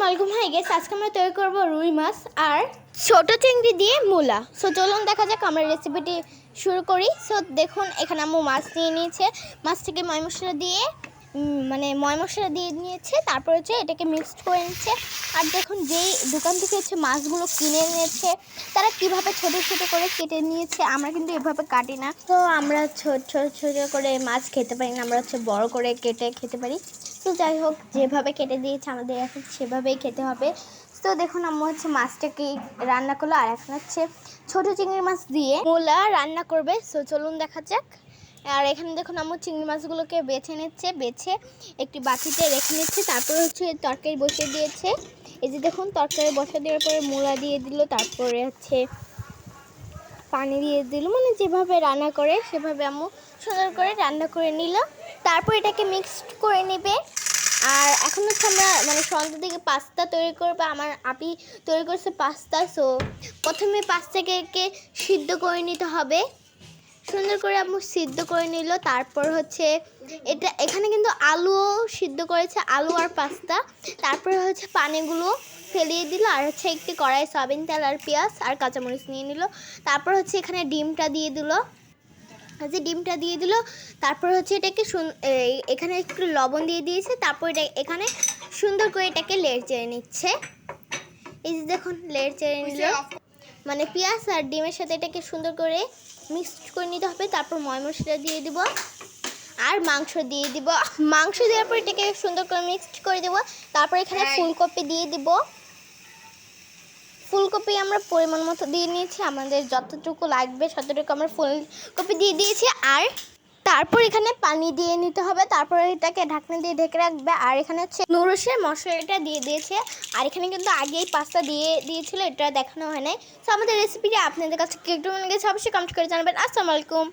আসসালামু আলাইকুম high guess আজকে আমরা তৈরি করব রুই মাছ আর ছোট চিংড়ি দিয়ে মূলা। সো চলুন দেখা যাক আমরা রেসিপিটি শুরু করি। সো দেখুন, এখানে আম্মু মাছ নিয়ে নিয়েছে। মাছটাকে ময় মশলা দিয়ে মানে ময় মশলা দিয়ে নিয়েছে। তারপর হচ্ছে এটাকে মিক্সড করে নিচ্ছে। আর দেখুন, যেই দোকান থেকে হচ্ছে মাছগুলো কিনে নিয়েছে, তারা কীভাবে ছোট ছোট করে কেটে নিয়েছে, আমরা কিন্তু এভাবে কাটি না। তো আমরা ছোট ছোট ছোট করে মাছ খেতে পারি না, আমরা হচ্ছে বড় করে কেটে খেতে পারি। তো যাই হোক, যেভাবে কেটে দিয়েছে আমাদের এখন সেভাবেই খেতে হবে। তো দেখুন, আম্মু হচ্ছে মাছটাকে রান্না করল, আর এখন হচ্ছে ছোট চিংড়ি মাছ দিয়ে মোলা রান্না করবে। সো চলুন দেখা যাক। আর এখানে দেখুন, আম্মু চিংড়ি মাছগুলোকে বেছে নিচ্ছে, বেছে একটি বাটিতে রেখে নিচ্ছে। তারপরে হচ্ছে তরকারি বসে দিয়েছে। এই যে দেখুন, তরকারি বসিয়ে দেওয়ার পরে মূলা দিয়ে দিল, তারপরে হচ্ছে পানি দিয়ে দিল। মানে যেভাবে রান্না করে, সেভাবে আম্মু সুন্দর করে রান্না করে নিল। তারপর এটাকে মিক্সড করে নেবে। আর এখন হচ্ছে আমরা মানে সন্ধ্যা থেকে পাস্তা তৈরি করব। আমার আপি তৈরি করছে পাস্তা সো প্রথমে পাস্তাকে সিদ্ধ করে নিতে হবে। সুন্দর করে আম্মু সিদ্ধ করে নিল। তারপর হচ্ছে এটা, এখানে কিন্তু আলুও সিদ্ধ করেছে, আলু আর পাস্তা তারপরে হচ্ছে পানিগুলো ফেলিয়ে দিল। আর হচ্ছে একটি কড়াই সয়াবিন তেল আর পেঁয়াজ আর কাঁচামরিচ নিয়ে নিল। তারপর হচ্ছে এখানে ডিমটা দিয়ে দিল। যে ডিমটা দিয়ে দিল তারপর হচ্ছে এটাকে এখানে একটু লবণ দিয়ে দিয়েছে তারপর এটা এখানে সুন্দর করে এটাকে লেড় চেড়ে নিচ্ছে। এই যে দেখুন লেড় চেড়ে নিল। মানে পেঁয়াজ আর ডিমের সাথে এটাকে সুন্দর করে মিক্সড করে নিতে হবে তারপর ময় মশলা দিয়ে দিব। আর মাংস দিয়ে দিব। মাংস দেওয়ার পর এটাকে সুন্দর করে মিক্সড করে দেব। তারপর এখানে ফুলকপি দিয়ে দিব। ফুলকপি আমরা পরিমাণ মতো দিয়ে নিয়েছি, আমাদের যতটুকু লাগবে ততটুকু আমরা ফুলকপি দিয়ে দিয়েছি। আর তারপর এখানে পানি দিয়ে নিতে হবে, তারপর এটাকে ঢাকনা দিয়ে ঢেকে রাখবে। আর এখানে হচ্ছে নুরুসের মশলাটা দিয়ে দিয়েছে। আর এখানে কিন্তু আগেই পাস্তা দিয়ে দিয়েছিল, এটা দেখানো হয় নাই। তো আমাদের রেসিপিটা আপনাদের কাছে কি একটু মনে গেছে অবশ্যই কমেন্ট করে জানাবেন। আসসালামু আলাইকুম।